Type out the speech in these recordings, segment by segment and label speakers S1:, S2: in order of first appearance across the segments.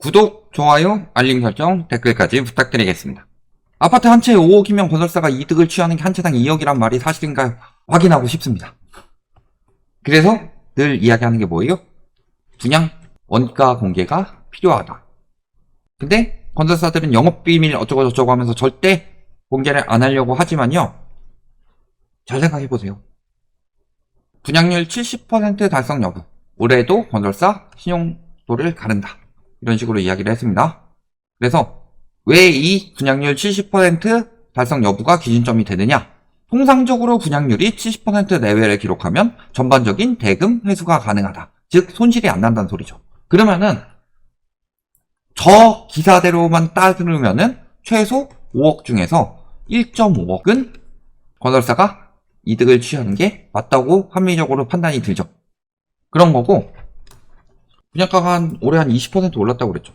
S1: 구독, 좋아요, 알림 설정, 댓글까지 부탁드리겠습니다. 아파트 한 채에 5억이면 건설사가 이득을 취하는 게 한 채당 2억이란 말이 사실인가 확인하고 싶습니다. 그래서 늘 이야기하는 게 뭐예요? 분양 원가 공개가 필요하다. 근데 건설사들은 영업비밀 어쩌고저쩌고 하면서 절대 공개를 안 하려고 하지만요. 잘 생각해보세요. 분양률 70% 달성 여부. 올해도 건설사 신용도를 가른다. 이런 식으로 이야기를 했습니다. 그래서 왜 이 분양률 70% 달성 여부가 기준점이 되느냐? 통상적으로 분양률이 70% 내외를 기록하면 전반적인 대금 회수가 가능하다. 즉 손실이 안 난다는 소리죠. 그러면은 저 기사대로만 따르면은 최소 5억 중에서 1.5억은 건설사가 이득을 취하는 게 맞다고 합리적으로 판단이 들죠. 그런 거고 분양가가 한 올해 한 20% 올랐다고 그랬죠.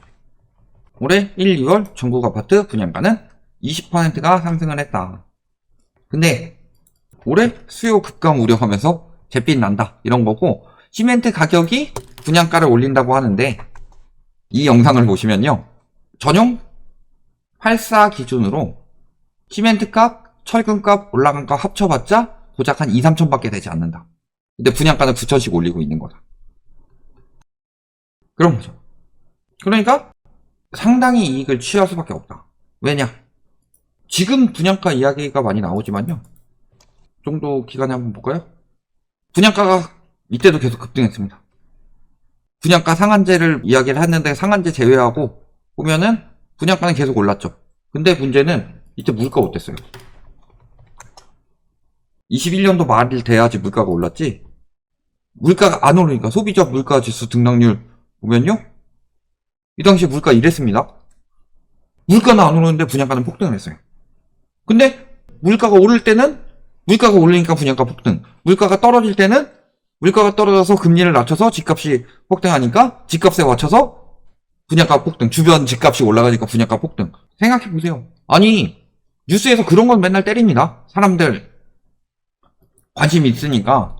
S1: 올해 1, 2월 전국 아파트 분양가는 20%가 상승을 했다. 근데 올해 수요 급감 우려하면서 잿빛 난다 이런 거고 시멘트 가격이 분양가를 올린다고 하는데 이 영상을 보시면요. 전용 84 기준으로 시멘트 값, 철근 값, 올라간 값 합쳐봤자 고작 한 2, 3천 밖에 되지 않는다. 근데 분양가는 9천씩 올리고 있는 거다. 그런 거죠. 그러니까 상당히 이익을 취할 수밖에 없다. 왜냐? 지금 분양가 이야기가 많이 나오지만요. 정도 기간에 한번 볼까요? 분양가가 이때도 계속 급등했습니다. 분양가 상한제를 이야기를 했는데 상한제 제외하고 보면은 분양가는 계속 올랐죠. 근데 문제는 이때 물가 어땠어요? 21년도 말일 돼야지 물가가 올랐지. 물가가 안 오르니까 소비자 물가 지수 등락률 보면요. 이 당시 물가 이랬습니다. 물가는 안 오르는데 분양가는 폭등을 했어요. 근데 물가가 오를 때는 물가가 오르니까 분양가 폭등. 물가가 떨어질 때는 물가가 떨어져서 금리를 낮춰서 집값이 폭등하니까 집값에 맞춰서 분양가 폭등. 주변 집값이 올라가니까 분양가 폭등. 생각해 보세요. 아니 뉴스에서 그런 건 맨날 때립니다. 사람들 관심 있으니까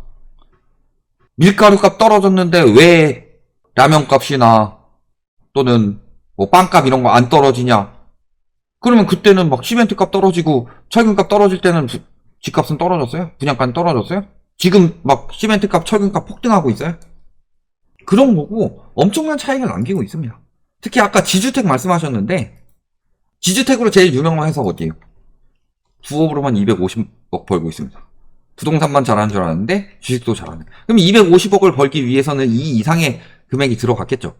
S1: 밀가루 값 떨어졌는데 왜 라면 값이나 또는 뭐 빵값 이런 거 안 떨어지냐? 그러면 그때는 막 시멘트 값 떨어지고 철근 값 떨어질 때는 부- 집값은 떨어졌어요? 분양가는 떨어졌어요? 지금 막 시멘트 값, 철근 값 폭등하고 있어요? 그런 거고 엄청난 차이가 남기고 있습니다. 특히 아까 지주택 말씀하셨는데 지주택으로 제일 유명한 회사 어디예요? 부업으로만 250억 벌고 있습니다. 부동산만 잘하는 줄 알았는데 주식도 잘하는. 그럼 250억을 벌기 위해서는 이 이상의 금액이 들어갔겠죠.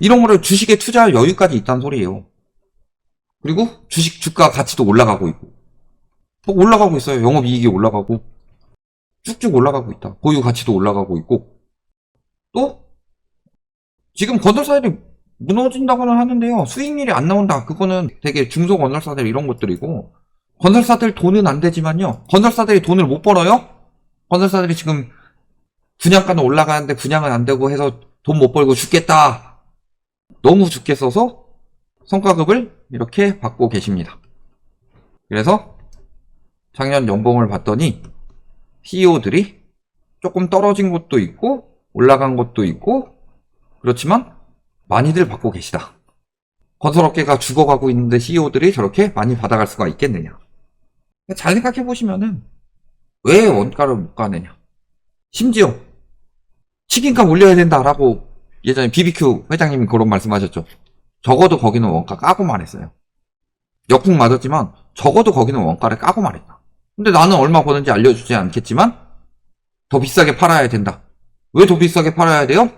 S1: 이런 거를 주식에 투자할 여유까지 있다는 소리예요. 그리고 주식 주가 가치도 올라가고 있고. 뭐 올라가고 있어요. 영업이익이 올라가고. 쭉쭉 올라가고 있다. 보유 가치도 올라가고 있고. 또 지금 건설사들이 무너진다고는 하는데요. 수익률이 안 나온다. 그거는 되게 중소 건설사들 이런 것들이고 건설사들 돈은 안 되지만요. 건설사들이 돈을 못 벌어요. 건설사들이 지금 분양가는 올라가는데 분양은 안 되고 해서 돈 못 벌고 죽겠다. 너무 죽겠어서 성과급을 이렇게 받고 계십니다. 그래서 작년 연봉을 봤더니 CEO들이 조금 떨어진 것도 있고 올라간 것도 있고 그렇지만 많이들 받고 계시다. 건설업계가 죽어가고 있는데 CEO들이 저렇게 많이 받아갈 수가 있겠느냐. 잘 생각해 보시면은 왜 원가를 못 가느냐. 심지어 치킨값 올려야 된다라고 예전에 BBQ 회장님이 그런 말씀하셨죠. 적어도 거기는 원가 까고 말했어요. 역풍 맞았지만 적어도 거기는 원가를 까고 말했다. 근데 나는 얼마 버는지 알려주지 않겠지만 더 비싸게 팔아야 된다. 왜 더 비싸게 팔아야 돼요?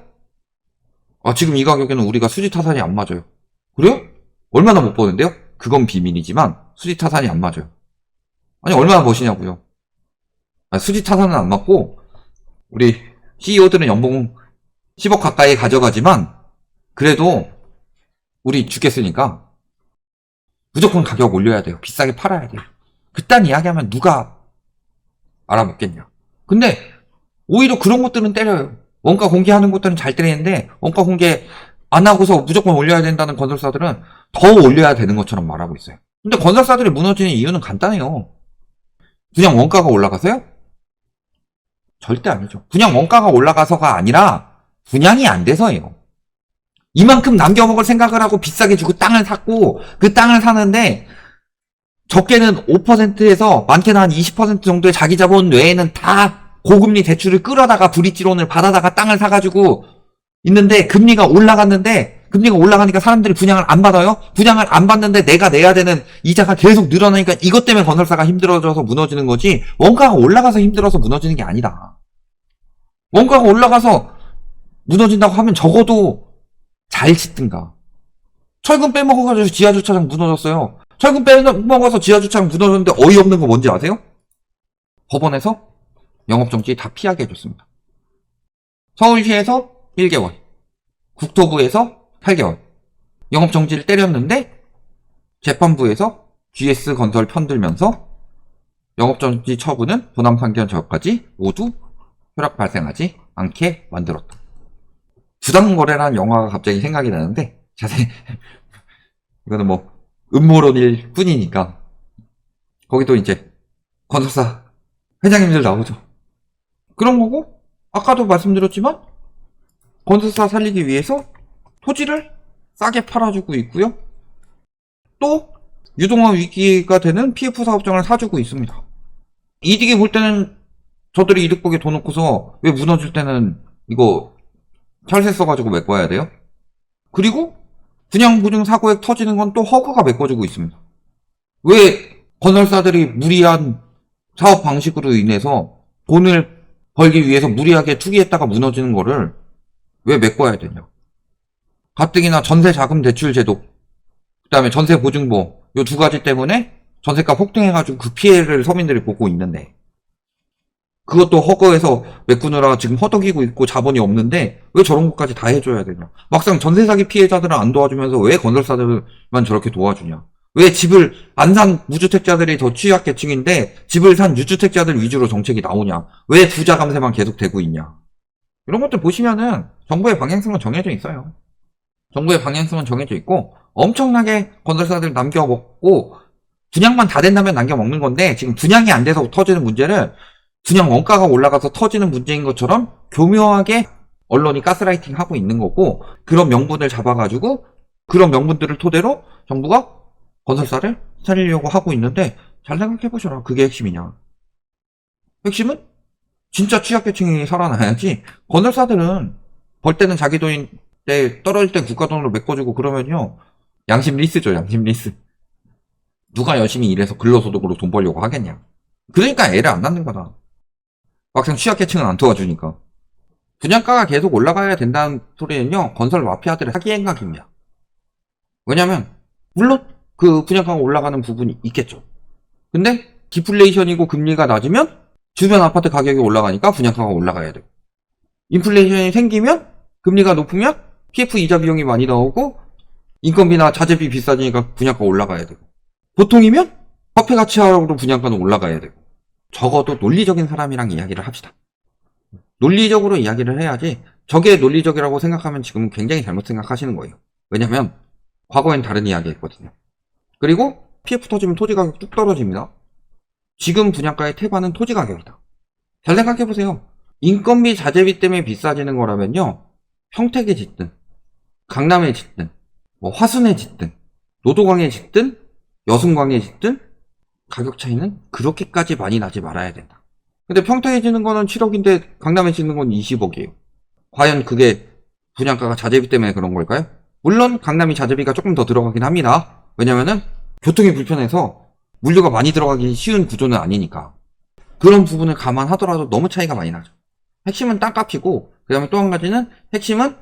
S1: 아, 지금 이 가격에는 우리가 수지 타산이 안 맞아요. 그래요? 얼마나 못 버는데요? 그건 비밀이지만 수지 타산이 안 맞아요. 아니, 얼마나 버시냐고요. 아, 수지 타산은 안 맞고 우리 CEO들은 연봉 10억 가까이 가져가지만 그래도 우리 죽겠으니까 무조건 가격 올려야 돼요. 비싸게 팔아야 돼요. 그딴 이야기하면 누가 알아먹겠냐. 근데 오히려 그런 것들은 때려요. 원가 공개하는 것들은 잘 때리는데 원가 공개 안 하고서 무조건 올려야 된다는 건설사들은 더 올려야 되는 것처럼 말하고 있어요. 근데 건설사들이 무너지는 이유는 간단해요. 그냥 원가가 올라가서요? 절대 아니죠. 그냥 원가가 올라가서가 아니라 분양이 안 돼서예요. 이만큼 남겨먹을 생각을 하고 비싸게 주고 땅을 샀고 그 땅을 사는데 적게는 5%에서 많게는 한 20% 정도의 자기 자본 외에는 다 고금리 대출을 끌어다가 브릿지론을 받아다가 땅을 사가지고 있는데 금리가 올라갔는데 금리가 올라가니까 사람들이 분양을 안 받아요? 분양을 안 받는데 내가 내야 되는 이자가 계속 늘어나니까 이것 때문에 건설사가 힘들어져서 무너지는 거지 원가가 올라가서 힘들어서 무너지는 게 아니다. 원가가 올라가서 무너진다고 하면 적어도 잘 짓든가. 철근 빼먹어가지고 지하주차장 무너졌어요. 철근 빼먹어서 지하주차장 무너졌는데 어이없는 거 뭔지 아세요? 법원에서 영업정지 다 피하게 해줬습니다. 서울시에서 1개월, 국토부에서 8개월, 영업 정지를 때렸는데 재판부에서 GS 건설 편들면서 영업 정지 처분은 도남 판결 저까지 모두 효력 발생하지 않게 만들었다. 부당거래라는 영화가 갑자기 생각이 나는데 자세히 이거는 뭐 음모론일 뿐이니까 거기도 이제 건설사 회장님들 나오죠. 그런 거고 아까도 말씀드렸지만 건설사 살리기 위해서 토지를 싸게 팔아주고 있고요. 또 유동화 위기가 되는 PF 사업장을 사주고 있습니다. 이득이 볼 때는 저들이 이득 보게 돈 놓고서 왜 무너질 때는 이거 철새 써가지고 메꿔야 돼요? 그리고 분양 보증 사고액 터지는 건 또 허가가 메꿔주고 있습니다. 왜 건설사들이 무리한 사업 방식으로 인해서 돈을 벌기 위해서 무리하게 투기했다가 무너지는 거를 왜 메꿔야 되냐? 가뜩이나 전세 자금 대출 제도, 그 다음에 전세 보증보, 요두 가지 때문에 전세가 폭등해가지고 그 피해를 서민들이 보고 있는데, 그것도 허거에서 메꾸느라 지금 허덕이고 있고 자본이 없는데 왜 저런 것까지 다 해줘야 되냐? 막상 전세 사기 피해자들은 안 도와주면서 왜 건설사들만 저렇게 도와주냐? 왜 집을 안 산 무주택자들이 더 취약계층인데 집을 산 유주택자들 위주로 정책이 나오냐? 왜 부자 감세만 계속 되고 있냐? 이런 것들 보시면은 정부의 방향성은 정해져 있어요. 정부의 방향성은 정해져 있고 엄청나게 건설사들 남겨먹고 분양만 다 된다면 남겨먹는 건데 지금 분양이 안 돼서 터지는 문제를 분양 원가가 올라가서 터지는 문제인 것처럼 교묘하게 언론이 가스라이팅 하고 있는 거고 그런 명분을 잡아가지고 그런 명분들을 토대로 정부가 건설사를 살리려고 하고 있는데 잘 생각해보셔라. 그게 핵심이냐. 핵심은 진짜 취약계층이 살아나야지 건설사들은 벌 때는 자기 돈인 데 떨어질 땐 국가 돈으로 메꿔주고 그러면요 양심 리스죠 양심 리스 누가 열심히 일해서 근로소득으로 돈 벌려고 하겠냐 그러니까 애를 안 낳는 거다 막상 취약계층은 안 도와주니까. 분양가가 계속 올라가야 된다는 소리는요, 건설 마피아들의 사기 행각입니다. 왜냐면, 물론, 그 분양가가 올라가는 부분이 있겠죠. 근데, 디플레이션이고 금리가 낮으면, 주변 아파트 가격이 올라가니까 분양가가 올라가야 되고, 인플레이션이 생기면, 금리가 높으면, PF 이자 비용이 많이 나오고, 인건비나 자재비 비싸지니까 분양가 올라가야 되고, 보통이면, 화폐 가치 하락으로 분양가는 올라가야 되고, 적어도 논리적인 사람이랑 이야기를 합시다. 논리적으로 이야기를 해야지 저게 논리적이라고 생각하면 지금 굉장히 잘못 생각하시는 거예요. 왜냐면 과거엔 다른 이야기 했거든요. 그리고 PF 터지면 토지 가격 뚝 떨어집니다. 지금 분양가의 태반은 토지 가격이다. 잘 생각해 보세요. 인건비 자재비 때문에 비싸지는 거라면요. 평택에 짓든 강남에 짓든 뭐 화순에 짓든 노도광에 짓든 여순광에 짓든 가격 차이는 그렇게까지 많이 나지 말아야 된다. 근데 평택에 지는 거는 7억인데 강남에 지는 건 20억이에요. 과연 그게 분양가가 자재비 때문에 그런 걸까요? 물론 강남이 자재비가 조금 더 들어가긴 합니다. 왜냐면은 교통이 불편해서 물류가 많이 들어가기 쉬운 구조는 아니니까. 그런 부분을 감안하더라도 너무 차이가 많이 나죠. 핵심은 땅값이고, 그 다음에 또 한 가지는 핵심은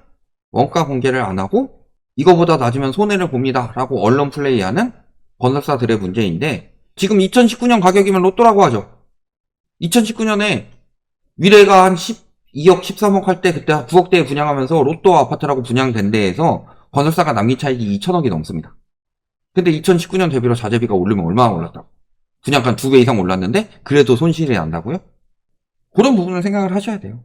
S1: 원가 공개를 안 하고, 이거보다 낮으면 손해를 봅니다. 라고 언론 플레이하는 건설사들의 문제인데, 지금 2019년 가격이면 로또라고 하죠. 2019년에 위례가 한 12억, 13억 할 때 그때 9억대에 분양하면서 로또 아파트라고 분양된 데에서 건설사가 남긴 차익이 2천억이 넘습니다. 근데 2019년 대비로 자재비가 오르면 얼마나 올랐다고? 분양가 두 배 이상 올랐는데 그래도 손실이 난다고요? 그런 부분을 생각을 하셔야 돼요.